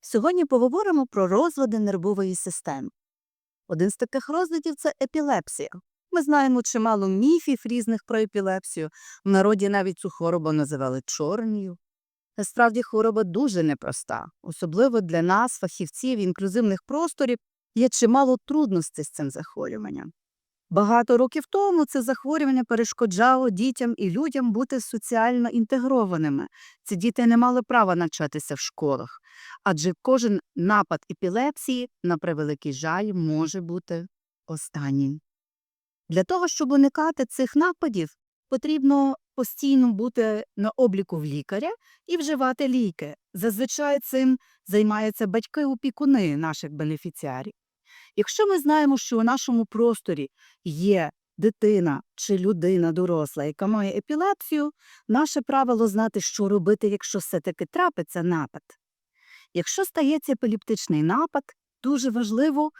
Сьогодні поговоримо про розлади нервової системи. Один з таких розладів це епілепсія. Ми знаємо чимало міфів різних про епілепсію. В народі навіть цю хворобу називали чорною. Насправді хвороба дуже непроста, особливо для нас, фахівців інклюзивних просторів, є чимало трудностей з цим захворюванням. Багато років тому це захворювання перешкоджало дітям і людям бути соціально інтегрованими. Ці діти не мали права навчатися в школах, адже кожен напад епілепсії, на превеликий жаль, може бути останнім. Для того, щоб уникати цих нападів, потрібно постійно бути на обліку в лікаря і вживати ліки. Зазвичай цим займаються батьки-опікуни наших бенефіціарів. Якщо ми знаємо, що у нашому просторі є дитина чи людина доросла, яка має епілепсію, наше правило знати, що робити, якщо все-таки трапиться напад. Якщо стається епілептичний напад, дуже важливо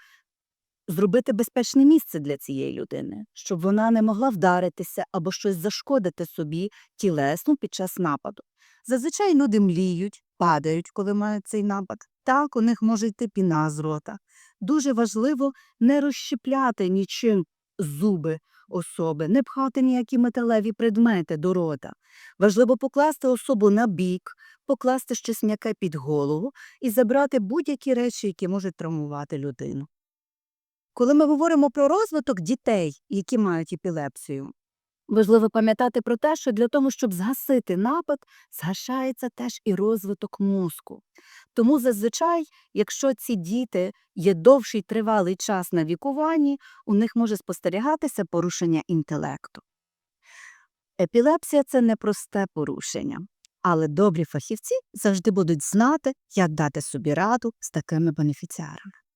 зробити безпечне місце для цієї людини, щоб вона не могла вдаритися або щось зашкодити собі тілесно під час нападу. Зазвичай люди мліють, падають, коли мають цей напад. Так, у них може йти піна з рота. Дуже важливо не розщепляти нічим зуби особи, не пхати ніякі металеві предмети до рота. Важливо покласти особу на бік, покласти щось м'яке під голову і забрати будь-які речі, які можуть травмувати людину. Коли ми говоримо про розвиток дітей, які мають епілепсію, важливо пам'ятати про те, що для того, щоб згасити напад, згашається теж і розвиток мозку. Тому зазвичай, якщо ці діти є довший тривалий час на вікуванні, у них може спостерігатися порушення інтелекту. Епілепсія це непросте порушення, але добрі фахівці завжди будуть знати, як дати собі раду з такими бенефіціарами.